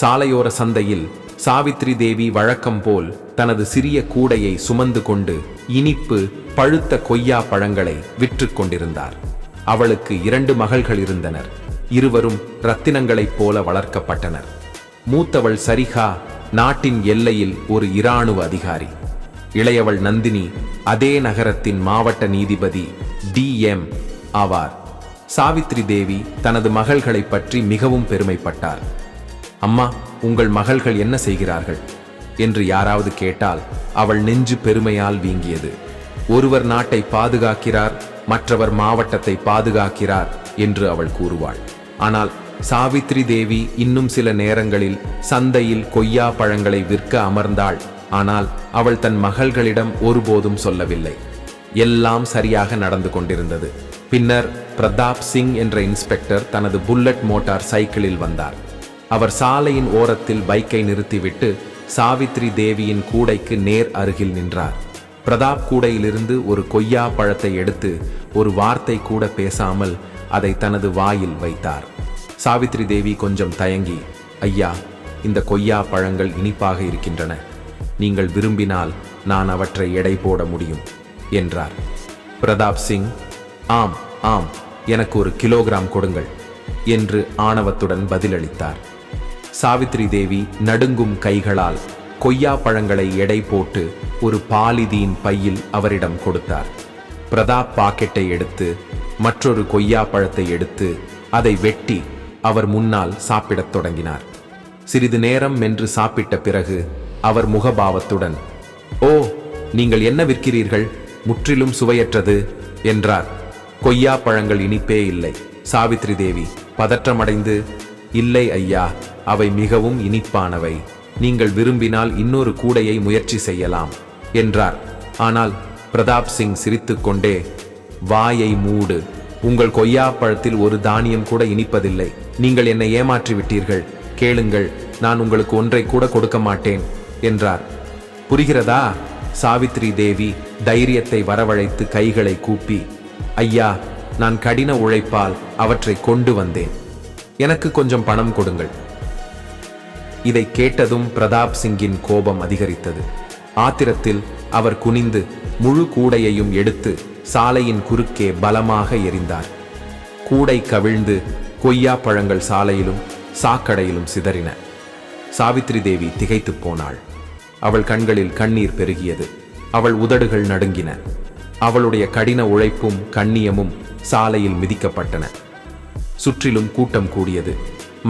சாலையோர சந்தையில் சாவித்ரி தேவி வழக்கம் போல் தனது சிறிய கூடையை சுமந்து கொண்டு இனிப்பு பழுத்த கொய்யா பழங்களை விற்றுக் கொண்டிருந்தார். அவளுக்கு இரண்டு மகள்கள் இருந்தனர். இருவரும் ரத்தினங்களைப் போல வளர்க்கப்பட்டனர். மூத்தவள் சரிகா நாட்டின் எல்லையில் ஒரு இராணுவ அதிகாரி. இளையவள் நந்தினி அதே நகரத்தின் மாவட்ட நீதிபதி டி எம் ஆவார். சாவித்ரி தேவி தனது மகள்களைப் பற்றி மிகவும் பெருமைப்பட்டார். அம்மா உங்கள் மகள்கள் என்ன செய்கிறார்கள்? என்று யாராவது கேட்டால் அவள் நெஞ்சு பெருமையால் வீங்கியது. ஒருவர் நாட்டை பாதுகாக்கிறார் மற்றவர் மாவட்டத்தை பாதுகாக்கிறார் என்று அவள் கூறுவாள். ஆனால் சாவித்ரி தேவி இன்னும் சில நேரங்களில் சந்தையில் கொய்யா பழங்களை விற்க அமர்ந்தாள். ஆனால் அவள் தன் மகள்களிடம் ஒருபோதும் சொல்லவில்லை. எல்லாம் சரியாக நடந்து கொண்டிருந்தது. பின்னர் பிரதாப் சிங் என்ற இன்ஸ்பெக்டர் தனது புல்லட் மோட்டார் சைக்கிளில் வந்தார். அவர் சாலையின் ஓரத்தில் பைக்கை நிறுத்திவிட்டு சாவித்ரி தேவியின் கூடைக்கு நேர் அருகில் நின்றார். பிரதாப் கூடையிலிருந்து ஒரு கொய்யா பழத்தை எடுத்து ஒரு வார்த்தை கூட பேசாமல் அதை தனது வாயில் வைத்தார். சாவித்ரி தேவி கொஞ்சம் தயங்கி ஐயா இந்த கொய்யா பழங்கள் இனிப்பாக இருக்கின்றன. நீங்கள் விரும்பினால் நான் அவற்றை எடை போட முடியும் என்றார். பிரதாப் சிங் ஆம் ஆம் எனக்கு ஒரு கிலோகிராம் கொடுங்கள் என்று ஆணவத்துடன் பதிலளித்தார். சாவித்ரி தேவி நடுங்கும் கைகளால் கொய்யா பழங்களை எடை போட்டு ஒரு பாலிதீன் பையில் அவரிடம் கொடுத்தார். பிரதாப் பாக்கெட்டை எடுத்து மற்றொரு கொய்யா பழத்தை எடுத்து அதை வெட்டி அவர் முன்னால் சாப்பிடத் தொடங்கினார். சிறிது நேரம் மென்று சாப்பிட்ட பிறகு அவர் முகபாவத்துடன் ஓ நீங்கள் என்ன விற்கிறீர்கள்? முற்றிலும் சுவையற்றது என்றார். கொய்யா பழங்கள் இனிப்பே இல்லை. சாவித்ரி தேவி பதற்றமடைந்து இல்லை ஐயா அவை மிகவும் இனிப்பானவை. நீங்கள் விரும்பினால் இன்னொரு கூடையை முயற்சி செய்யலாம் என்றார். ஆனால் பிரதாப் சிங் சிரித்துக்கொண்டே வாயை மூடு உங்கள் கொய்யா பழத்தில் ஒரு தானியம் கூட இனிப்பதில்லை. நீங்கள் என்னை ஏமாற்றி விட்டீர்கள். கேளுங்கள் நான் உங்களுக்கு ஒன்றை கூட கொடுக்க மாட்டேன் என்றார். புரிகிறதா? சாவித்ரி தேவி தைரியத்தை வரவழைத்து கைகளை கூப்பி ஐயா நான் கடின உழைப்பால் அவற்றை கொண்டு வந்தேன். எனக்கு கொஞ்சம் பணம் கொடுங்கள். இதை கேட்டதும் பிரதாப் சிங்கின் கோபம் அதிகரித்தது. ஆத்திரத்தில் அவர் குனிந்து முழு கூடையையும் எடுத்து சாலையின் குறுக்கே பலமாக எறிந்தார் கூடை கவிழ்ந்து கொய்யா பழங்கள் சாலையிலும் சாக்கடையிலும் சிதறின. சாவித்ரி தேவி திகைத்துப் போனாள். அவள் கண்களில் கண்ணீர் பெருகியது. அவள் உதடுகள் நடுங்கின. அவளுடைய கடின உழைப்பும் கண்ணியமும் சாலையில் மிதிக்கப்பட்டன. சுற்றிலும் கூட்டம் கூடியது.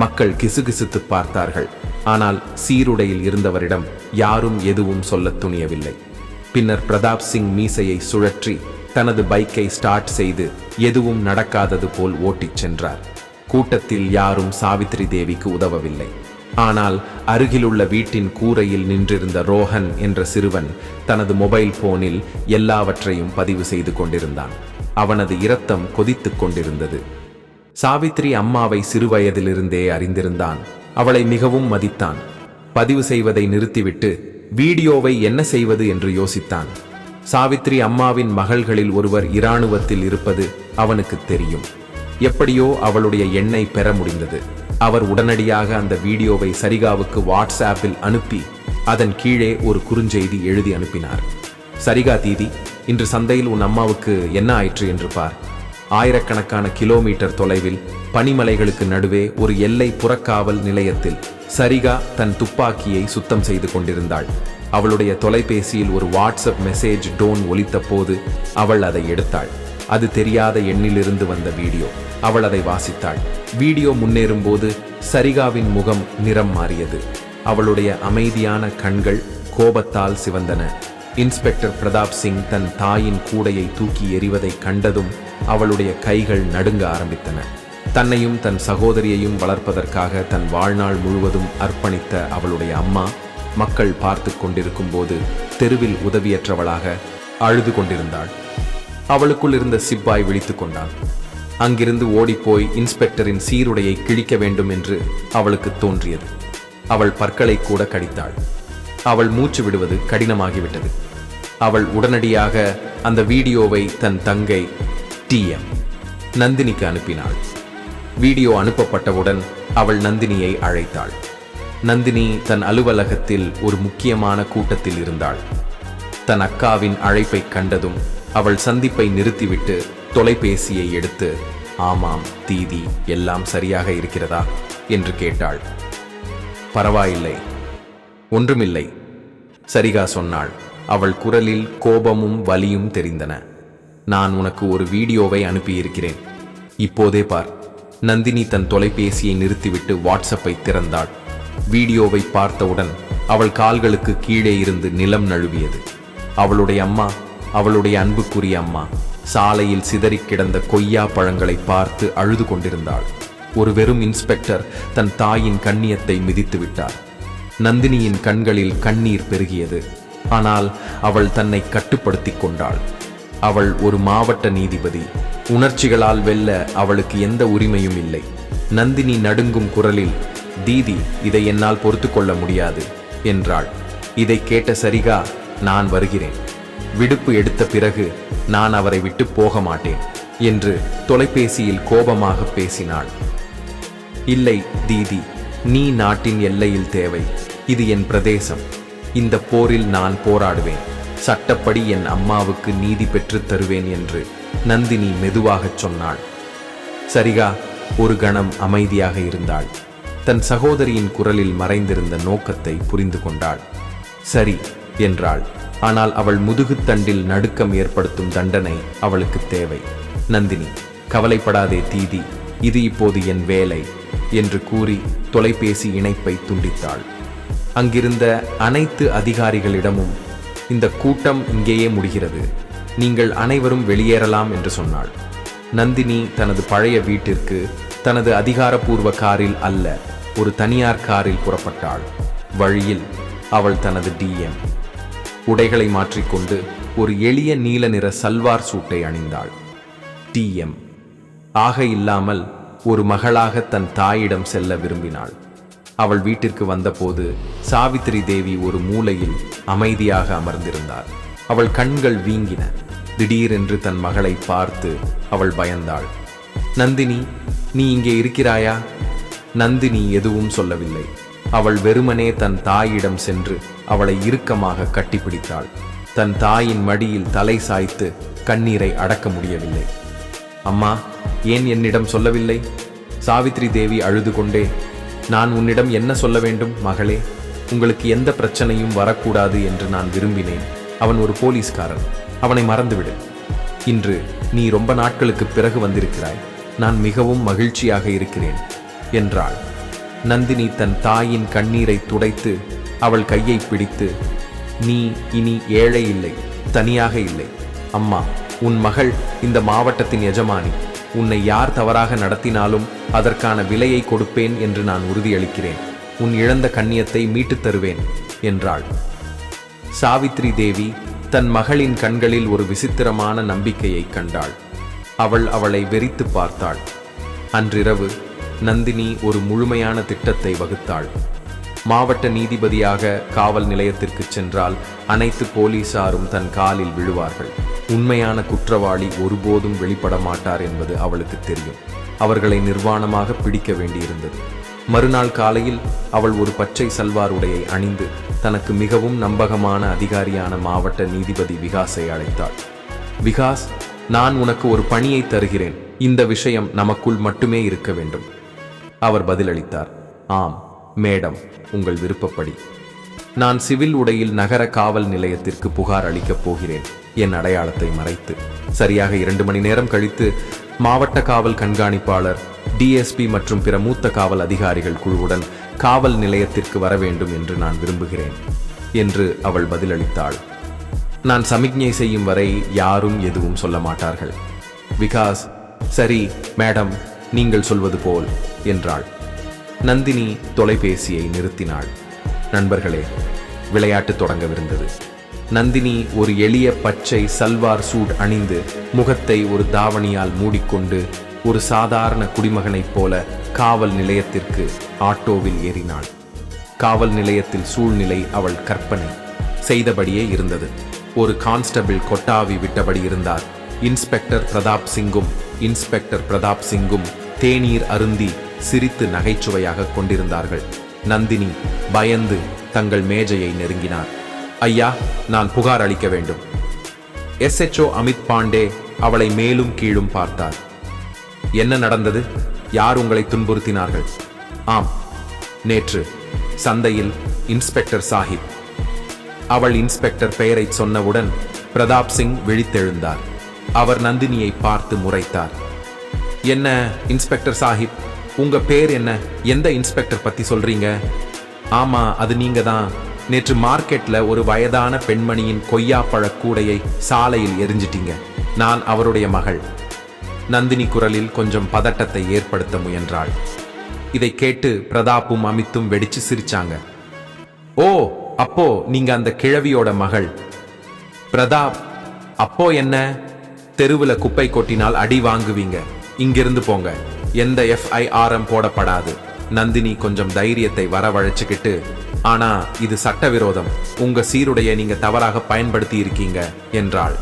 மக்கள் கிசுகிசுத்து பார்த்தார்கள். ஆனால் சீருடையில் இருந்தவரிடம் யாரும் எதுவும் சொல்ல துணியவில்லை. பின்னர் பிரதாப் சிங் மீசையை சுழற்றி தனது பைக்கை ஸ்டார்ட் செய்து எதுவும் நடக்காதது போல் ஓட்டிச் சென்றார். கூட்டத்தில் யாரும் சாவித்ரி தேவிக்கு உதவவில்லை. ஆனால் அருகிலுள்ள வீட்டின் கூரையில் நின்றிருந்த ரோஹன் என்ற சிறுவன் தனது மொபைல் போனில் எல்லாவற்றையும் பதிவு செய்து கொண்டிருந்தான். அவனது இரத்தம் கொதித்துக் கொண்டிருந்தது. சாவித்ரி அம்மாவை சிறுவயதிலிருந்தே அறிந்திருந்தான். அவளை மிகவும் மதித்தான். பதிவு செய்வதை நிறுத்திவிட்டு வீடியோவை என்ன செய்வது? என்று யோசித்தான். சாவித்ரி அம்மாவின் மகள்களில் ஒருவர் இராணுவத்தில் இருப்பது அவனுக்கு தெரியும். எப்படியோ அவளுடைய எண்ணை பெற முடிந்தது. அவர் உடனடியாக அந்த வீடியோவை சரிகாவுக்கு வாட்ஸ்ஆப்பில் அனுப்பி அதன் கீழே ஒரு குறுஞ்செய்தி எழுதி அனுப்பினார். சரிகா தீதி இன்று சந்தையில் உன் அம்மாவுக்கு என்ன ஆயிற்று? என்று பார். ஆயிரக்கணக்கான கிலோமீட்டர் தொலைவில் பனிமலைகளுக்கு நடுவே ஒரு எல்லை புறக்காவல் நிலையத்தில் சரிகா தன் துப்பாக்கியை சுத்தம் செய்து கொண்டிருந்தாள். அவளுடைய தொலைபேசியில் ஒரு வாட்ஸ்அப் மெசேஜ் டோன் ஒலித்த போது அவள் அதை எடுத்தாள். அது தெரியாத எண்ணிலிருந்து வந்த வீடியோ. அவள் அதை வாசித்தாள். வீடியோ முன்னேறும்போது சரிகாவின் முகம் நிறம் மாறியது. அவளுடைய அமைதியான கண்கள் கோபத்தால் சிவந்தன. இன்ஸ்பெக்டர் பிரதாப் சிங் தன் தாயின் கூடையை தூக்கி எறிவதை கண்டதும் அவளுடைய கைகள் நடுங்க ஆரம்பித்தன. தன்னையும் தன் சகோதரியையும் வளர்ப்பதற்காக தன் வாழ்நாள் முழுவதும் அர்ப்பணித்த அவளுடைய அம்மா மக்கள் பார்த்து கொண்டிருக்கும் போது தெருவில் உதவியற்றவளாக அழுது கொண்டிருந்தாள். அவளுக்குள் இருந்த சிப்பாய் விழித்துக் கொண்டான். அங்கிருந்து ஓடிப்போய் இன்ஸ்பெக்டரின் சீருடையை கிழிக்க வேண்டும் என்று அவளுக்கு தோன்றியது. அவள் பற்களை கூட கடித்தாள். அவள் மூச்சு விடுவது கடினமாகிவிட்டது. அவள் உடனடியாக அந்த வீடியோவை தன் தங்கை டிஎம் நந்தினிக்கு அனுப்பினாள். வீடியோ அனுப்பப்பட்டவுடன் அவள் நந்தினியை அழைத்தாள். நந்தினி தன் அலுவலகத்தில் ஒரு முக்கியமான கூட்டத்தில் இருந்தாள். தன் அக்காவின் அழைப்பை கண்டதும் அவள் சந்திப்பை நிறுத்திவிட்டு தொலைபேசியை எடுத்து ஆமாம் தீதி எல்லாம் சரியாக இருக்கிறதா? என்று கேட்டாள். பரவாயில்லை. ஒன்றுமில்லை சரிகா சொன்னாள். அவள் குரலில் கோபமும் வலியும் தெரிந்தன. நான் உனக்கு ஒரு வீடியோவை அனுப்பியிருக்கிறேன். இப்போதே பார். நந்தினி தன் தொலைபேசியை நிறுத்திவிட்டு வாட்ஸ்அப்பை திறந்தாள். வீடியோவை பார்த்தவுடன் அவள் கால்களுக்கு கீழே இருந்து நிலம் நழுவியது. அவளுடைய அம்மா அவளுடைய அன்புக்குரிய அம்மா சாலையில் சிதறிக் கிடந்த கொய்யா பழங்களை பார்த்து அழுது கொண்டிருந்தாள். ஒரு வெறும் இன்ஸ்பெக்டர் தன் தாயின் கண்ணியத்தை மிதித்து விட்டார். நந்தினியின் கண்களில் கண்ணீர் பெருகியது. ஆனால் அவள் தன்னை கட்டுப்படுத்திக் கொண்டாள். அவள் ஒரு மாவட்ட நீதிபதி. உணர்ச்சிகளால் வெல்ல அவளுக்கு எந்த உரிமையும் இல்லை. நந்தினி நடுங்கும் குரலில் தீதி இதை என்னால் பொறுத்து கொள்ள முடியாது என்றாள். இதை கேட்ட சரிகா நான் வருகிறேன். விடுப்பு எடுத்த பிறகு நான் அவரை விட்டு போக மாட்டேன் என்று தொலைபேசியில் கோபமாக பேசினாள். இல்லை தீதி நீ நாட்டின் எல்லையில் தேவை. இது என் பிரதேசம். இந்த போரில் நான் போராடுவேன். சட்டப்படி என் அம்மாவுக்கு நீதி பெற்றுத் தருவேன் என்று நந்தினி மெதுவாகச் சொன்னாள். சரிகா ஒரு கணம் அமைதியாக இருந்தாள். தன் சகோதரியின் குரலில் மறைந்திருந்த நோக்கத்தை புரிந்து கொண்டாள். சரி என்றாள். ஆனால் அவள் முதுகுத்தண்டில் நடுக்கம் ஏற்படுத்தும் தண்டனை அவளுக்கு தேவை. நந்தினி கவலைப்படாதே தீதி இது இப்போது என் வேலை என்று கூறி தொலைபேசி இணைப்பை துண்டித்தாள். அங்கிருந்த அனைத்து அதிகாரிகளிடமும் இந்த கூட்டம் இங்கேயே முடிகிறது. நீங்கள் அனைவரும் வெளியேறலாம் என்று சொன்னாள். நந்தினி தனது பழைய வீட்டிற்கு தனது அதிகாரப்பூர்வ காரில் அல்ல ஒரு தனியார் காரில் புறப்பட்டாள். வழியில் அவள் தனது டிஎம் உடைகளை மாற்றிக்கொண்டு ஒரு எளிய நீல நிற சல்வார் சூட்டை அணிந்தாள். டிஎம் ஆக இல்லாமல் ஒரு மகளாக தன் தாயிடம் செல்ல விரும்பினாள். அவள் வீட்டிற்கு வந்தபோது சாவித்திரி தேவி ஒரு மூலையில் அமைதியாக அமர்ந்திருந்தார் அவள் கண்கள் வீங்கின. திடீரென்று தன் மகளை பார்த்து அவள் பயந்தாள். நந்தினி நீ இங்கே இருக்கிறாயா? நந்தினி எதுவும் சொல்லவில்லை. அவள் வெறுமனே தன் தாயிடம் சென்று அவளை இறுக்கமாக கட்டிப்பிடித்தாள். தன் தாயின் மடியில் தலை சாய்த்து கண்ணீரை அடக்க முடியவில்லை. அம்மா ஏன் என்னிடம் சொல்லவில்லை? சாவித்ரி தேவி அழுது கொண்டே நான் உன்னிடம் என்ன சொல்ல வேண்டும் மகளே? உங்களுக்கு எந்த பிரச்சனையும் வரக்கூடாது என்று நான் விரும்பினேன். அவன் ஒரு போலீஸ்காரன். அவனை மறந்துவிடு. இன்று நீ ரொம்ப நாட்களுக்கு பிறகு வந்திருக்கிறாய். நான் மிகவும் மகிழ்ச்சியாக இருக்கிறேன் என்றாள். நந்தினி தன் தாயின் கண்ணீரை துடைத்து அவள் கையை பிடித்து நீ இனி ஏழை இல்லை தனியாக இல்லை. அம்மா உன் மகள் இந்த மாவட்டத்தின் எஜமானி. உன்னை யார் தவறாக நடத்தினாலும் அதற்கான விலையை கொடுப்பேன் என்று நான் உறுதியளிக்கிறேன். உன் இழந்த கண்ணியத்தை மீட்டுத் தருவேன் என்றாள். சாவித்ரி தேவி தன் மகளின் கண்களில் ஒரு விசித்திரமான நம்பிக்கையை கண்டாள். அவள் அவளை வெறித்து பார்த்தாள். அன்றிரவு நந்தினி ஒரு முழுமையான திட்டத்தை வகுத்தாள். மாவட்ட நீதிபதியாக காவல் நிலையத்திற்கு சென்றால் அனைத்து போலீசாரும் தன் காலில் விழுவார்கள். உண்மையான குற்றவாளி ஒருபோதும் வெளிப்பட மாட்டார் என்பது அவளுக்கு தெரியும். அவர்களை நிர்வாணமாக பிடிக்க வேண்டியிருந்தது. மறுநாள் காலையில் அவள் ஒரு பச்சை சல்வார் உடையை அணிந்து தனக்கு மிகவும் நம்பகமான அதிகாரியான மாவட்ட நீதிபதி விகாஸை அழைத்தாள். விகாஸ் நான் உனக்கு ஒரு பணியை தருகிறேன். இந்த விஷயம் நமக்குள் மட்டுமே இருக்க வேண்டும். அவர் பதிலளித்தார். ஆம் மேடம் உங்கள் விருப்பப்படி. நான் சிவில் உடையில் நகர காவல் நிலையத்திற்கு புகார் அளிக்கப் போகிறேன். என் அடையாளத்தை மறைத்து. சரியாக இரண்டு மணி நேரம் கழித்து மாவட்ட காவல் கண்காணிப்பாளர் டிஎஸ்பி மற்றும் பிற மூத்த காவல் அதிகாரிகள் குழுவுடன் காவல் நிலையத்திற்கு வர வேண்டும் என்று நான் விரும்புகிறேன் என்று அவள் பதிலளித்தாள். நான் சமிக்ஞை செய்யும் வரை யாரும் எதுவும் சொல்ல மாட்டார்கள். விகாஸ் சரி மேடம் நீங்கள் சொல்வது போல் என்றாள். நந்தினி தொலைபேசியை நிறுத்தினாள். நண்பர்களே விளையாட்டு தொடங்கவிருந்தது. நந்தினி ஒரு எளிய பச்சை சல்வார் சூட் அணிந்து முகத்தை ஒரு தாவணியால் மூடிக்கொண்டு ஒரு சாதாரண குடிமகனைப் போல காவல் நிலையத்திற்கு ஆட்டோவில் ஏறினாள். காவல் நிலையத்தில் சூழ்நிலை அவள் கற்பனை. செய்தபடியே இருந்தது. ஒரு கான்ஸ்டபிள் கொட்டாவி விட்டபடி இருந்தார். இன்ஸ்பெக்டர் பிரதாப் சிங்கும் இன்ஸ்பெக்டர் பிரதாப் சிங்கும் தேநீர் அருந்தி சிரித்து நகைச்சுவையாக கொண்டிருந்தார்கள். நந்தினி பயந்து தங்கள் மேஜையை நெருங்கினார். ஐயா நான் புகார் அளிக்க வேண்டும். எஸ்ஹெச்ஓ அமித் பாண்டே அவளை மேலும் கீழும் பார்த்தார். என்ன நடந்தது? யார் உங்களை துன்புறுத்தினார்கள்? ஆம் நேற்று சந்தையில் இன்ஸ்பெக்டர் சாஹிப். அவள் இன்ஸ்பெக்டர் பெயரை சொன்னவுடன் பிரதாப் சிங் விழித்தெழுந்தார். அவர் நந்தினியை பார்த்து முறைத்தார். என்ன இன்ஸ்பெக்டர் சாஹிப் உங்க பேர் என்ன? எந்த இன்ஸ்பெக்டர் பத்தி சொல்றீங்க? ஆமா அது நீங்க தான் நேற்று மார்க்கெட்ல ஒரு வயதான பெண்மணியின் கொய்யாப்பழ கூடையை சாலையில் எரிஞ்சிட்டீங்க. நான் அவருடைய மகள். நந்தினி குரலில் கொஞ்சம் பதட்டத்தை ஏற்படுத்த முயன்றாள். இதை கேட்டு பிரதாப்பும் அமித்தும் வெடிச்சு சிரிச்சாங்க. ஓ அப்போ நீங்க அந்த கிழவியோட மகள். பிரதாப் அப்போ என்ன? தெருவுல குப்பை கொட்டினால் அடி வாங்குவீங்க. இங்கிருந்து போங்க. எந்த எஃப்ஐஆர்எம் போடப்படாது. நந்தினி கொஞ்சம் தைரியத்தை வரவழைச்சுக்கிட்டு ஆனா இது சட்டவிரோதம். உங்க சீருடைய நீங்க தவறாக பயன்படுத்தி இருக்கீங்க என்றாள்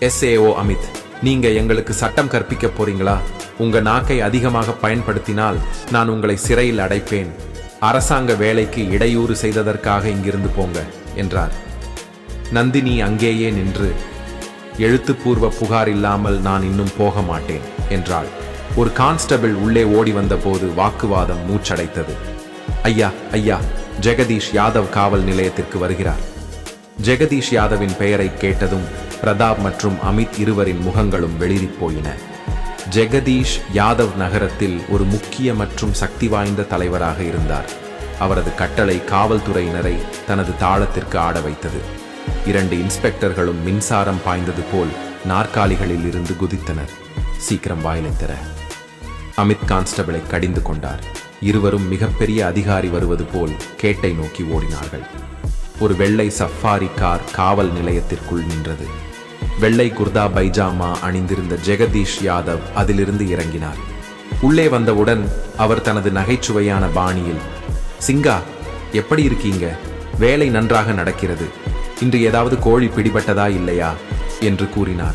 எஸ்ஏஓ அமித் நீங்க எங்களுக்கு சட்டம் கற்பிக்க போறீங்களா? உங்க நாக்கை அதிகமாக பயன்படுத்தினால் நான் உங்களை சிறையில் அடைப்பேன். அரசாங்க வேலைக்கு இடையூறு செய்ததற்காக இங்கிருந்து போங்க என்றார். நந்தினி அங்கேயே நின்று எழுத்துப்பூர்வ புகார் இல்லாமல் நான் இன்னும் போக மாட்டேன் என்றாள். ஒரு கான்ஸ்டபிள் உள்ளே ஓடி வந்தபோது வாக்குவாதம் மூச்சடைத்தது. ஐயா ஐயா ஜெகதீஷ் யாதவ் காவல் நிலையத்திற்கு வருகிறார். ஜெகதீஷ் யாதவின் பெயரை கேட்டதும் பிரதாப் மற்றும் அமித் இருவரின் முகங்களும் வெளிரிப் போயின. ஜெகதீஷ் யாதவ் நகரத்தில் ஒரு முக்கிய மற்றும் சக்தி வாய்ந்த தலைவராக இருந்தார். அவரது கட்டளை காவல்துறையினரை தனது தாளத்திற்கு ஆட வைத்தது. இரண்டு இன்ஸ்பெக்டர்களும் மின்சாரம் பாய்ந்தது போல் நாற்காலிகளில் இருந்து குதித்தனர். சீக்கிரம் வாயிலை திற அமித் கான்ஸ்டபிளை கடிந்து கொண்டார். இருவரும் மிகப்பெரிய அதிகாரி வருவது போல் கேட்டை நோக்கி ஓடினார்கள். ஒரு வெள்ளை சஃபாரி கார் காவல் நிலையத்திற்குள் நின்றது. வெள்ளை குர்தா பைஜாமா அணிந்திருந்த ஜெகதீஷ் யாதவ் அதிலிருந்து இறங்கினார். உள்ளே வந்தவுடன் அவர் தனது நகைச்சுவையான பாணியில் சிங்கா எப்படி இருக்கீங்க? வேலை நன்றாக நடக்கிறது. இன்று ஏதாவது கோழி பிடிபட்டதா இல்லையா? என்று கூறினார்.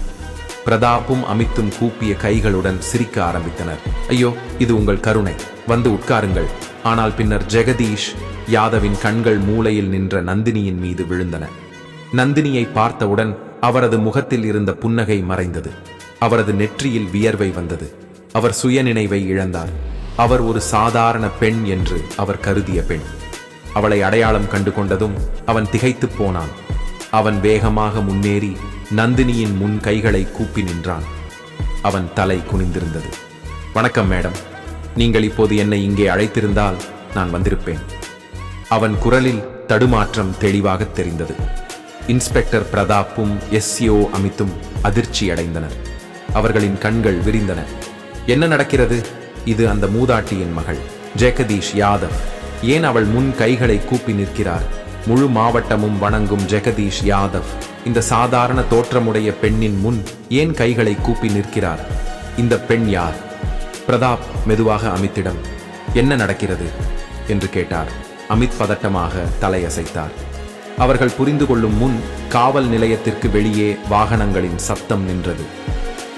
பிரதாப்பும் அமித்தும் கூப்பிய கைகளுடன் சிரிக்க ஆரம்பித்தனர். ஐயோ இது உங்கள் கருணை. வந்து உட்காருங்கள். ஆனால் பின்னர் ஜெகதீஷ் யாதவின் கண்கள் மூலையில் நின்ற நந்தினியின் மீது விழுந்தன. நந்தினியை பார்த்தவுடன் அவரது முகத்தில் இருந்த புன்னகை மறைந்தது. அவரது நெற்றியில் வியர்வை வந்தது. அவர் சுயநினைவை இழந்தார். அவர் ஒரு சாதாரண பெண் என்று அவர் கருதிய பெண். அவளை அடையாளம் கண்டு கொண்டதும் அவன் திகைத்துப் போனான். அவன் வேகமாக முன்னேறி நந்தினியின் முன் கைகளை கூப்பி நின்றான். அவன் தலை குனிந்திருந்தது. வணக்கம் மேடம். நீங்கள் இப்போது என்னை இங்கே அழைத்திருந்தால் நான் வந்திருப்பேன். அவன் குரலில் தடுமாற்றம் தெளிவாக தெரிந்தது. இன்ஸ்பெக்டர் பிரதாப்பும் எஸ்சிஓ அமித்தும் அதிர்ச்சி அடைந்தனர். அவர்களின் கண்கள் விரிந்தன. என்ன நடக்கிறது? இது அந்த மூதாட்டியின் மகள் ஜெகதீஷ் யாதவ். ஏன் அவள் முன் கைகளை கூப்பி நிற்கிறார்? முழு மாவட்டமும் வணங்கும் ஜெகதீஷ் யாதவ். இந்த சாதாரண தோற்றமுடைய பெண்ணின் முன் ஏன் கைகளை கூப்பி நிற்கிறார்? இந்த பெண் யார்? பிரதாப் மெதுவாக அமித்திடம் என்ன நடக்கிறது? என்று கேட்டார். அமித் பதட்டமாக தலையசைத்தார். அவர்கள் புரிந்து கொள்ளும் முன் காவல் நிலையத்திற்கு வெளியே வாகனங்களின் சத்தம் நின்றது.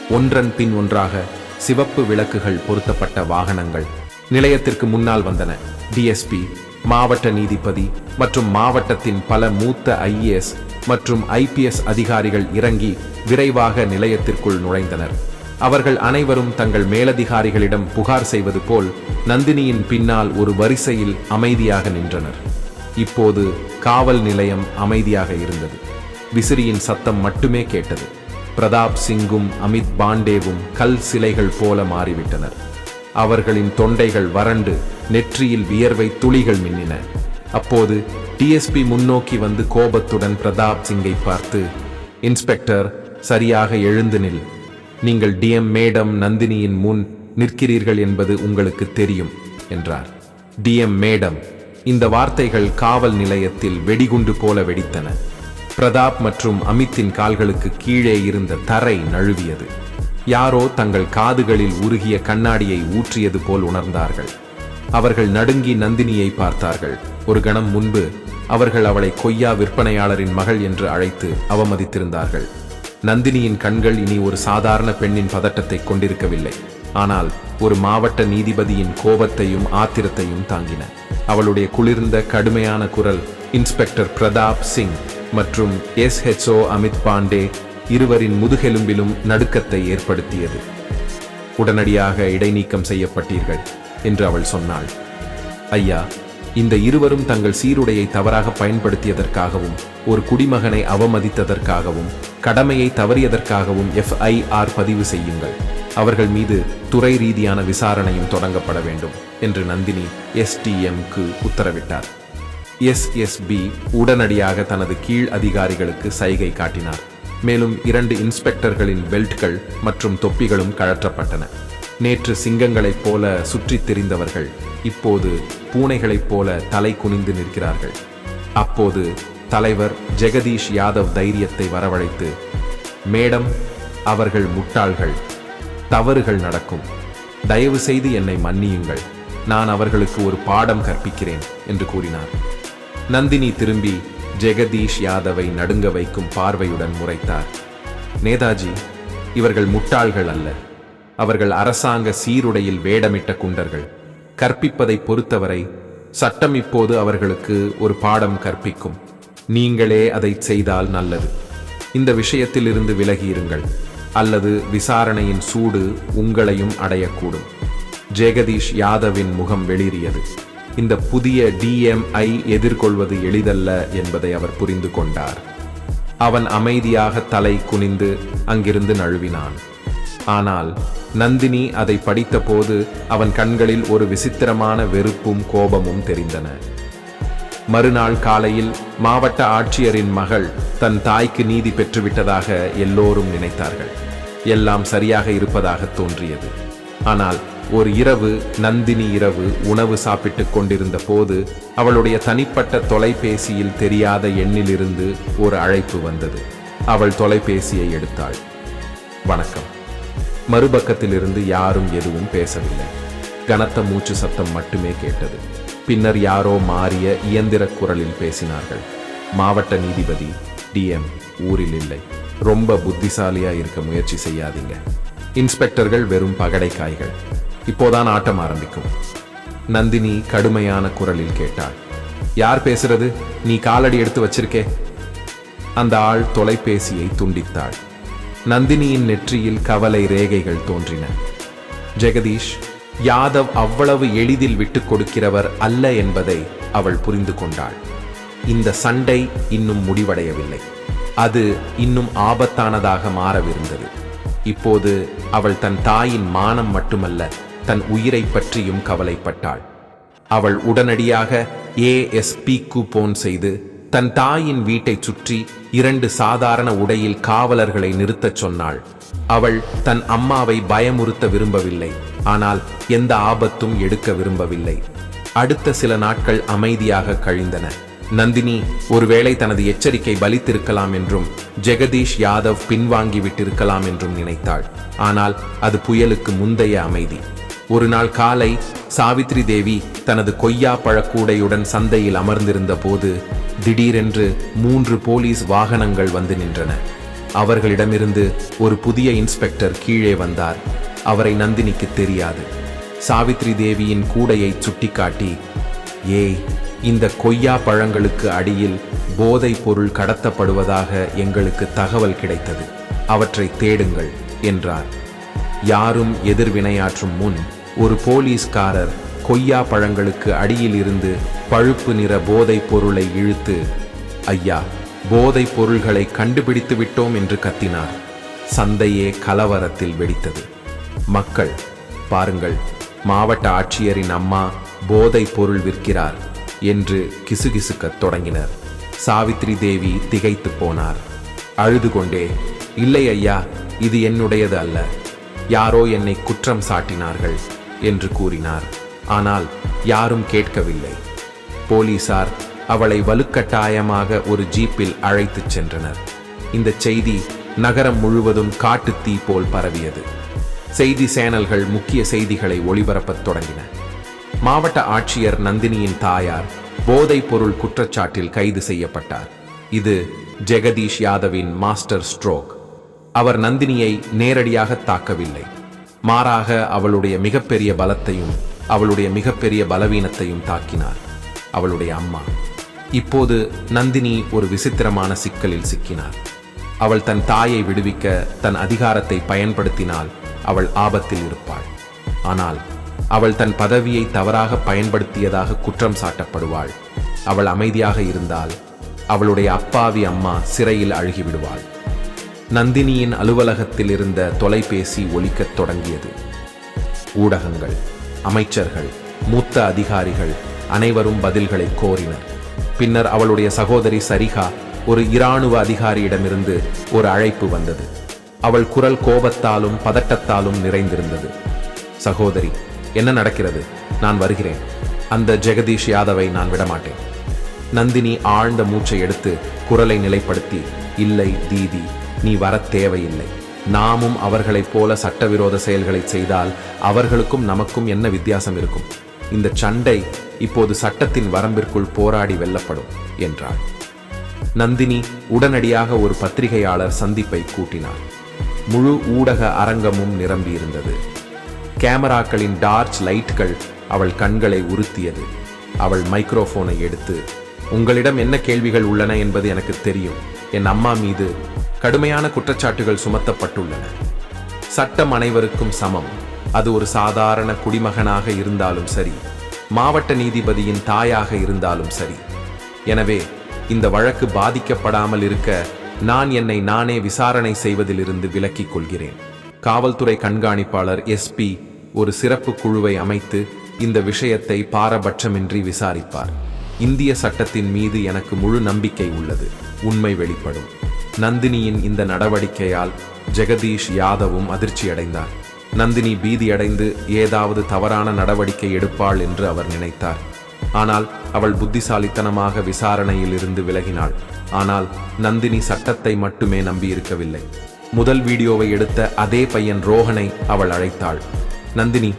ஒன்றன் பின் ஒன்றாக சிவப்பு விளக்குகள் பொருத்தப்பட்ட வாகனங்கள் நிலையத்திற்கு முன்னால் வந்தன. டிஎஸ்பி மாவட்ட நீதிபதி மற்றும் மாவட்டத்தின் பல மூத்த ஐஏஎஸ் மற்றும் ஐபிஎஸ் அதிகாரிகள் இறங்கி விரைவாக நிலையத்திற்குள் நுழைந்தனர். அவர்கள் அனைவரும் தங்கள் மேலதிகாரிகளிடம் புகார் செய்வது போல் நந்தினியின் பின்னால் ஒரு வரிசையில் அமைதியாக நின்றனர். இப்போது காவல் நிலையம் அமைதியாக இருந்தது. விசிறியின் சத்தம் மட்டுமே கேட்டது. பிரதாப் சிங்கும் அமித் பாண்டேவும் கல் சிலைகள் போல மாறிவிட்டனர். அவர்களின் தொண்டைகள் வறண்டு நெற்றியில் வியர்வை துளிகள் மின்னின. அப்போது டிஎஸ்பி முன்னோக்கி வந்து கோபத்துடன் பிரதாப் சிங்கை பார்த்து இன்ஸ்பெக்டர் சரியாக எழுந்து நில். நீங்கள் டிஎம் மேடம் நந்தினியின் முன் நிற்கிறீர்கள் என்பது உங்களுக்கு தெரியும் என்றார். டிஎம் மேடம் இந்த வார்த்தைகள் காவல் நிலையத்தில் வெடிகுண்டு போல வெடித்தன. பிரதாப் மற்றும் அமித்தின் கால்களுக்கு கீழே இருந்த தரை நழுவியது. யாரோ தங்கள் காதுகளில் உருகிய கண்ணாடியை ஊற்றியது போல் உணர்ந்தார்கள். அவர்கள் நடுங்கி நந்தினியை பார்த்தார்கள். ஒரு கணம் முன்பு அவர்கள் அவளை கொய்யா விற்பனையாளரின் மகள் என்று அழைத்து அவமதித்திருந்தார்கள். நந்தினியின் கண்கள் இனி ஒரு சாதாரண பெண்ணின் பதட்டத்தை கொண்டிருக்கவில்லை. ஆனால் ஒரு மாவட்ட நீதிபதியின் கோபத்தையும் ஆத்திரத்தையும் தாங்கின. அவளுடைய குளிர்ந்த கடுமையான குரல் இன்ஸ்பெக்டர் பிரதாப் சிங் மற்றும் எஸ்ஹெச்ஓ அமித் பாண்டே இருவரின் முதுகெலும்பிலும் நடுக்கத்தை ஏற்படுத்தியது. உடனடியாக இடைநீக்கம் செய்யப்பட்டீர்கள் என்று அவள் சொன்னாள். ஐயா இந்த இருவரும் தங்கள் சீருடையை தவறாக பயன்படுத்தியதற்காகவும் ஒரு குடிமகனை அவமதித்ததற்காகவும் கடமையை தவறியதற்காகவும் எஃப்ஐஆர் பதிவு செய்யுங்கள். அவர்கள் மீது துறை ரீதியான விசாரணையும் தொடங்கப்பட வேண்டும் என்று நந்தினி எஸ்டிஎம்க்கு உத்தரவிட்டார். எஸ்எஸ்பி உடனடியாக தனது கீழ் அதிகாரிகளுக்கு சைகை காட்டினார். மேலும் இரண்டு இன்ஸ்பெக்டர்களின் பெல்ட்கள் மற்றும் தொப்பிகளும் கழற்றப்பட்டன. நேற்று சிங்கங்களைப் போல சுற்றித் திரிந்தவர்கள் இப்போது பூனைகளைப் போல தலை குனிந்து நிற்கிறார்கள். அப்போது தலைவர் ஜெகதீஷ் யாதவ் தைரியத்தை வரவழைத்து மேடம் அவர்கள் முட்டாள்கள். தவறுகள் நடக்கும். தயவு செய்து என்னை மன்னியுங்கள். நான் அவர்களுக்கு ஒரு பாடம் கற்பிக்கிறேன் என்று கூறினார். நந்தினி திரும்பி ஜெகதீஷ் யாதவை நடுங்க வைக்கும் பார்வையுடன் முறைத்தார். நேதாஜி இவர்கள் முட்டாள்கள் அல்ல. அவர்கள் அரசாங்க சீருடையில் வேடமிட்ட குண்டர்கள். கற்பிப்பதை பொறுத்தவரை சட்டம் இப்போது அவர்களுக்கு ஒரு பாடம் கற்பிக்கும். நீங்களே அதை செய்தால் நல்லது. இந்த விஷயத்திலிருந்து விலகியிருங்கள். அல்லது விசாரணையின் சூடு உங்களையும் அடையக்கூடும். ஜெகதீஷ் யாதவின் முகம் வெளிரியது இந்த புதிய டிஎம்ஐ எதிர்கொள்வது எளிதல்ல என்பதை அவர் புரிந்து கொண்டார். அவன் அமைதியாக தலை குனிந்து அங்கிருந்து நழுவினான். ஆனால் நந்தினி அதை படித்தபோது அவன் கண்களில் ஒரு விசித்திரமான வெறுப்பும் கோபமும் தெரிந்தன. மறுநாள் காலையில் மாவட்ட ஆட்சியரின் மகள் தன் தாய்க்கு நீதி பெற்றுவிட்டதாக எல்லோரும் நினைத்தார்கள். எல்லாம் சரியாக இருப்பதாக தோன்றியது. ஆனால் ஒரு இரவு நந்தினி இரவு உணவு சாப்பிட்டுக் கொண்டிருந்த போது அவளுடைய தனிப்பட்ட தொலைபேசியில் தெரியாத எண்ணிலிருந்து ஒரு அழைப்பு வந்தது. அவள் தொலைபேசியை எடுத்தாள். வணக்கம். மறுபக்கத்திலிருந்து யாரும் எதுவும் பேசவில்லை. கனத்த மூச்சு சத்தம் மட்டுமே கேட்டது. பின்னர் யாரோ மாறிய இயந்திர குரலில் பேசினார்கள். மாவட்ட நீதிபதி டிஎம் ஊரில் இல்லை. ரொம்ப புத்திசாலியா இருக்க முயற்சி செய்யாதீங்க. இன்ஸ்பெக்டர்கள் வெறும் பகடைக்காய்கள். இப்போதான் ஆட்டம் ஆரம்பிக்கும். நந்தினி கடுமையான குரலில் கேட்டாள். யார் பேசுறது? நீ காலடி எடுத்து வச்சிருக்கே. அந்த ஆள் தொலைபேசியை துண்டித்தாள். நந்தினியின் நெற்றியில் கவலை ரேகைகள் தோன்றின. ஜெகதீஷ் யாதவ் அவ்வளவு எளிதில் விட்டுக் கொடுக்கிறவர் அல்ல என்பதை அவள் புரிந்து கொண்டாள். இந்த சண்டை இன்னும் முடிவடையவில்லை. அது இன்னும் ஆபத்தானதாக மாறவிருந்தது. இப்போது அவள் தன் தாயின் மானம் மட்டுமல்ல தன் உயிரை பற்றியும் கவலைப்பட்டாள். அவள் உடனடியாக ஏஎஸ்பிக்கு போன் செய்து தன் தாயின் வீட்டைச் சுற்றி இரண்டு சாதாரண உடையில் காவலர்களை நிறுத்தச் சொன்னாள். அவள் தன் அம்மாவை பயமுறுத்த விரும்பவில்லை. ஆனால் எந்த ஆபத்தும் எடுக்க விரும்பவில்லை. அடுத்த சில நாட்கள் அமைதியாக கழிந்தன. நந்தினி ஒருவேளை தனது எச்சரிக்கை பலித்திருக்கலாம் என்றும் ஜெகதீஷ் யாதவ் பின்வாங்கி விட்டிருக்கலாம் என்றும் நினைத்தாள். ஆனால் அது புயலுக்கு முந்தைய அமைதி. ஒரு நாள் காலை சாவித்ரி தேவி தனது கொய்யா பழக்கூடையுடன் சந்தையில் அமர்ந்திருந்த போது திடீரென்று மூன்று போலீஸ் வாகனங்கள் வந்து நின்றன. அவர்களிடமிருந்து ஒரு புதிய இன்ஸ்பெக்டர் கீழே வந்தார். அவரை நந்தினிக்கு தெரியாது. சாவித்ரி தேவியின் கூடையை சுட்டிக்காட்டி ஏய் இந்த கொய்யா பழங்களுக்கு அடியில் போதைப் பொருள் கடத்தப்படுவதாக எங்களுக்கு தகவல் கிடைத்தது. அவற்றை தேடுங்கள் என்றார். யாரும் எதிர்வினையாற்றும் முன் ஒரு போலீஸ்காரர் கொய்யா பழங்களுக்கு அடியில் இருந்து பழுப்பு நிற போதைப் பொருளை இழுத்து ஐயா போதைப் பொருள்களை கண்டுபிடித்து விட்டோம் என்று கத்தினார். சந்தையே கலவரத்தில் வெடித்தது. மக்கள் பாருங்கள் மாவட்ட ஆட்சியரின் அம்மா போதைப் பொருள் விற்கிறார் என்று கிசுகிசுக்கத் தொடங்கினர். சாவித்ரி தேவி திகைத்து போனார். அழுது கொண்டே இல்லை ஐயா இது என்னுடையது அல்ல. யாரோ என்னை குற்றம் சாட்டினார்கள். என்று கூறினார். ஆனால் யாரும் கேட்கவில்லை. போலீசார் அவளை வலுக்கட்டாயமாக ஒரு ஜீப்பில் அழைத்துச் சென்றனர். இந்த செய்தி நகரம் முழுவதும் காட்டு தீ போல் பரவியது. செய்தி சேனல்கள் முக்கிய செய்திகளை ஒளிபரப்பத் தொடங்கின. மாவட்ட ஆட்சியர் நந்தினியின் தாயார் போதைப் பொருள் குற்றச்சாட்டில் கைது செய்யப்பட்டார். இது ஜெகதீஷ் யாதவின் மாஸ்டர் ஸ்ட்ரோக். அவர் நந்தினியை நேரடியாக தாக்கவில்லை. மாறாக அவளுடைய மிகப்பெரிய பலத்தையும் அவளுடைய மிகப்பெரிய பலவீனத்தையும் தாக்கினார். அவளுடைய அம்மா. இப்போது நந்தினி ஒரு விசித்திரமான சிக்கலில் சிக்கினார். அவள் தன் தாயை விடுவிக்க தன் அதிகாரத்தை பயன்படுத்தினால் அவள் ஆபத்தில் இருப்பாள். ஆனால் அவள் தன் பதவியை தவறாக பயன்படுத்தியதாக குற்றம் சாட்டப்படுவாள். அவள் அமைதியாக இருந்தால் அவளுடைய அப்பாவி அம்மா சிறையில் அழுகிவிடுவாள். நந்தினியின் அலுவலகத்தில் இருந்த தொலைபேசி ஒலிக்கத் தொடங்கியது. ஊடகங்கள் அமைச்சர்கள் மூத்த அதிகாரிகள் அனைவரும் பதில்களை கோரினர். பின்னர் அவளுடைய சகோதரி சரிகா ஒரு இராணுவ அதிகாரியிடமிருந்து ஒரு அழைப்பு வந்தது. அவள் குரல் கோபத்தாலும் பதட்டத்தாலும் நிறைந்திருந்தது. சகோதரி என்ன நடக்கிறது? நான் வருகிறேன். அந்த ஜெகதீஷ் யாதவை நான் விடமாட்டேன். நந்தினி ஆழ்ந்த மூச்சை எடுத்து குரலை நிலைப்படுத்தி இல்லை தீதி நீ வரத் தேவையில்லை. நாமும் அவர்களைப் போல சட்டவிரோத செயல்களை செய்தால் அவர்களுக்கும் நமக்கும் என்ன வித்தியாசம் இருக்கும்? இந்த சண்டை இப்போது சட்டத்தின் வரம்பிற்குள் போராடி வெல்லப்படும் என்றாள். நந்தினி உடனடியாக ஒரு பத்திரிகையாளர் சந்திப்பை கூட்டினார் முழு ஊடக அரங்கமும் நிரம்பியிருந்தது. கேமராக்களின் டார்ச் லைட்கள் அவள் கண்களை உறுத்தியது. அவள் மைக்ரோஃபோனை எடுத்து உங்களிடம் என்ன கேள்விகள் உள்ளன என்பது எனக்கு தெரியும். என் அம்மா மீது கடுமையான குற்றச்சாட்டுகள் சுமத்தப்பட்டுள்ளன. சட்டம் அனைவருக்கும் சமம். அது ஒரு சாதாரண குடிமகனாக இருந்தாலும் சரி மாவட்ட நீதிபதியின் தாயாக இருந்தாலும் சரி. எனவே இந்த வழக்கு பாதிக்கப்படாமல் இருக்க நான் என்னை நானே விசாரணை செய்வதிலிருந்து விலக்கிக் கொள்கிறேன். காவல்துறை கண்காணிப்பாளர் எஸ்பி ஒரு சிறப்பு குழுவை அமைத்து இந்த விஷயத்தை பாரபட்சமின்றி விசாரிப்பார். இந்திய சட்டத்தின் மீது எனக்கு முழு நம்பிக்கை உள்ளது. உண்மை வெளிப்படும். நந்தினியின் இந்த நடவடிக்கையால் ஜெகதீஷ் யாதவும் அதிர்ச்சியடைந்தார். நந்தினி பீதியடைந்து ஏதாவது தவறான நடவடிக்கை எடுப்பாள் என்று அவர் நினைத்தார். ஆனால் அவள் புத்திசாலித்தனமாக விசாரணையில் இருந்து விலகினாள். ஆனால் நந்தினி சட்டத்தை மட்டுமே நம்பியிருக்கவில்லை. முதல் வீடியோவை எடுத்த அதே பையன் ரோஹனை அவள் அழைத்தாள். நந்தினி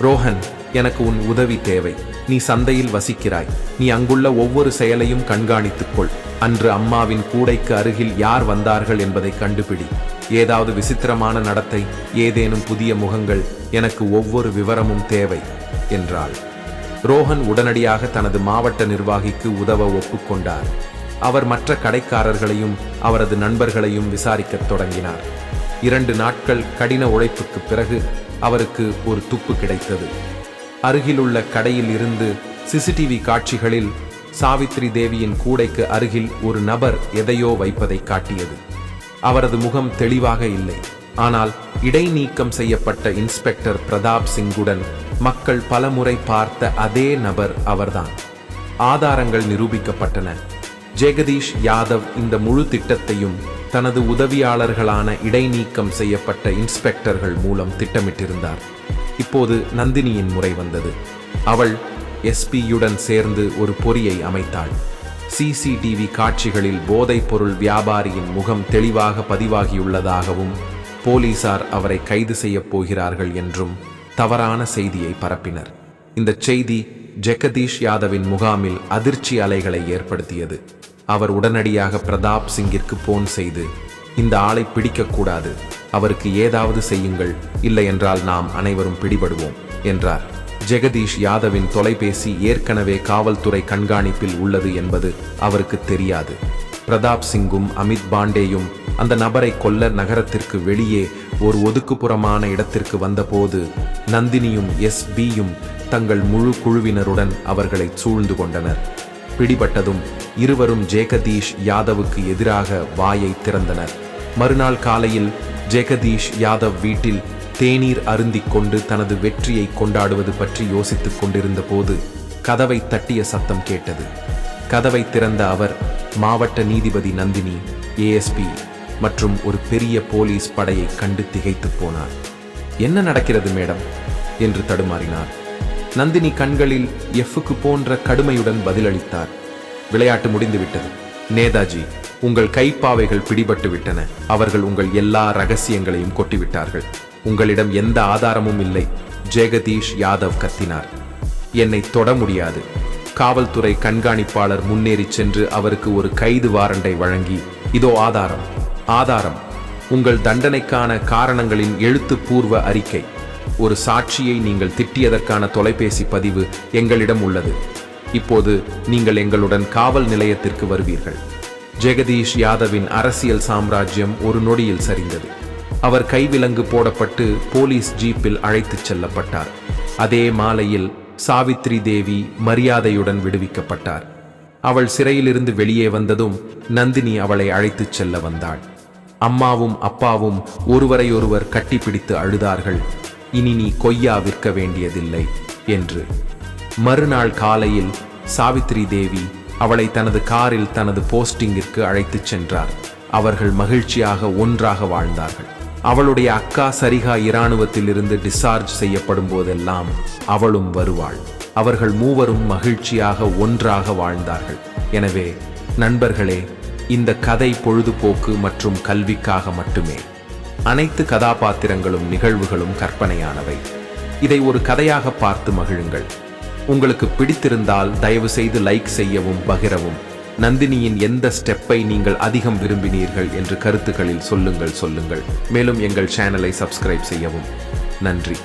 ரோஹன் எனக்கு உன் உதவி தேவை. நீ சந்தையில் வசிக்கிறாய். நீ அங்குள்ள ஒவ்வொரு செயலையும் கண்காணித்துக்கொள். அன்று அம்மாவின் கூடைக்கு அருகில் யார் வந்தார்கள் என்பதை கண்டுபிடி. ஏதாவது விசித்திரமான நடத்தை ஏதேனும் புதிய முகங்கள் எனக்கு ஒவ்வொரு விவரமும் தேவை என்றாள். ரோஹன் உடனடியாக தனது மாவட்ட நிர்வாகிக்கு உதவ ஒப்புக்கொண்டார். அவர் மற்ற கடைக்காரர்களையும் அவரது நண்பர்களையும் விசாரிக்கத் தொடங்கினார். இரண்டு நாட்கள் கடின உழைப்புக்கு பிறகு அவருக்கு ஒரு துப்பு கிடைத்தது. அருகிலுள்ள கடையில் இருந்து சிசிடிவி காட்சிகளில் சாவித்ரி தேவியின் கூடைக்கு அருகில் ஒரு நபர் எதையோ வைப்பதை காட்டியது. அவரது முகம் தெளிவாக இல்லை. ஆனால் இடைநீக்கம் செய்யப்பட்ட இன்ஸ்பெக்டர் பிரதாப் சிங்குடன் மக்கள் பலமுறை பார்த்த அதே நபர் அவர்தான். ஆதாரங்கள் நிரூபிக்கப்பட்டன. ஜெகதீஷ் யாதவ் இந்த முழு திட்டத்தையும் தனது உதவியாளர்களான இடைநீக்கம் செய்யப்பட்ட இன்ஸ்பெக்டர்கள் மூலம் திட்டமிட்டிருந்தார். இப்போது நந்தினியின் முறை வந்தது. அவள் எஸ்பியுடன் சேர்ந்து ஒரு பொறியை அமைத்தாள். சிசிடிவி காட்சிகளில் போதைப்பொருள் வியாபாரியின் முகம் தெளிவாக பதிவாகியுள்ளதாகவும் போலீசார் அவரை கைது செய்யப் போகிறார்கள் என்றும் தவறான செய்தியை பரப்பினர். இந்த செய்தி ஜெகதீஷ் யாதவின் முகாமில் அதிர்ச்சி அலைகளை ஏற்படுத்தியது. அவர் உடனடியாக பிரதாப் சிங்கிற்கு போன் செய்து இந்த ஆளை பிடிக்கக்கூடாது அவருக்கு ஏதாவது செய்யுங்கள். இல்லை என்றால் நாம் அனைவரும் பிடிபடுவோம் என்றார். ஜெகதீஷ் யாதவின் தொலைபேசி ஏற்கனவே காவல்துறை கண்காணிப்பில் உள்ளது என்பது அவருக்கு தெரியாது. பிரதாப் சிங்கும் அமித் பாண்டேயும் அந்த நபரை கொல்ல நகரத்திற்கு வெளியே ஒரு ஒதுக்குப்புறமான இடத்திற்கு வந்தபோது நந்தினியும் எஸ் பியும் தங்கள் முழு குழுவினருடன் அவர்களை சூழ்ந்து கொண்டனர். பிடிபட்டதும் இருவரும் ஜெகதீஷ் யாதவுக்கு எதிராக வாயை திறந்தனர். மறுநாள் காலையில் ஜெகதீஷ் யாதவ் வீட்டில் தேநீர் அருந்திக் கொண்டு தனது வெற்றியை கொண்டாடுவது பற்றி யோசித்துக் கொண்டிருந்த போது கதவை தட்டிய சத்தம் கேட்டது. கதவை திறந்த அவர் மாவட்ட நீதிபதி நந்தினி ஏஎஸ்பி மற்றும் ஒரு பெரிய போலீஸ் படையை கண்டு திகைத்துப் போனார். என்ன நடக்கிறது மேடம்? என்று தடுமாறினார். நந்தினி கண்களில் எஃப்க்கு போன்ற கடுமையுடன் பதிலளித்தார். விளையாட்டு முடிந்துவிட்டது. நேதாஜி உங்கள் கைப்பாவைகள் பிடிபட்டு விட்டன அவர்கள் உங்கள் எல்லா ரகசியங்களையும் கொட்டிவிட்டார்கள். உங்களிடம் எந்த ஆதாரமும் இல்லை. ஜெகதீஷ் யாதவ் கத்தினார். என்னை தொட முடியாது. காவல்துறை கண்காணிப்பாளர் முன்னேறி சென்று அவருக்கு ஒரு கைது வாரண்டை வழங்கி இதோ ஆதாரம். ஆதாரம். உங்கள் தண்டனைக்கான காரணங்களின் எழுத்துப்பூர்வ அறிக்கை. ஒரு சாட்சியை நீங்கள் திட்டியதற்கான தொலைபேசி பதிவு எங்களிடம் உள்ளது. இப்போது நீங்கள் எங்களுடன் காவல் நிலையத்திற்கு வருவீர்கள். ஜெகதீஷ் யாதவின் அரசியல் சாம்ராஜ்யம் ஒரு நொடியில் சரிந்தது. அவர் கைவிலங்கு போடப்பட்டு போலீஸ் ஜீப்பில் அழைத்துச் செல்லப்பட்டார். அதே மாலையில் சாவித்ரி தேவி மரியாதையுடன் விடுவிக்கப்பட்டார். அவள் சிறையிலிருந்து வெளியே வந்ததும் நந்தினி அவளை அழைத்துச் செல்ல வந்தாள். அம்மாவும் அப்பாவும் ஒருவரையொருவர் கட்டிப்பிடித்து அழுதார்கள். இனி நீ கொய்யா விற்க வேண்டியதில்லை என்று. மறுநாள் காலையில் சாவித்ரி தேவி அவளை தனது காரில் தனது போஸ்டிங்கிற்கு அழைத்துச் சென்றார். அவர்கள் மகிழ்ச்சியாக ஒன்றாக வாழ்ந்தார்கள். அவளுடைய அக்கா சரிகா இராணுவத்தில் இருந்து டிஸ்சார்ஜ் செய்யப்படும் போதெல்லாம் அவளும் வருவாள். அவர்கள் மூவரும் மகிழ்ச்சியாக ஒன்றாக வாழ்ந்தார்கள். எனவே நண்பர்களே இந்த கதை பொழுதுபோக்கு மற்றும் கல்விக்காக மட்டுமே. அனைத்து கதாபாத்திரங்களும் நிகழ்வுகளும் கற்பனையானவை. இதை ஒரு கதையாக பார்த்து மகிழுங்கள். உங்களுக்கு பிடித்திருந்தால் தயவு செய்து லைக் செய்யவும் பகிரவும். நந்தினியின் எந்த ஸ்டெப்பை நீங்கள் அதிகம் விரும்பினீர்கள் என்று கருத்துக்களில் சொல்லுங்கள் சொல்லுங்கள். மேலும் எங்கள் சேனலை சப்ஸ்கிரைப் செய்யவும். நன்றி.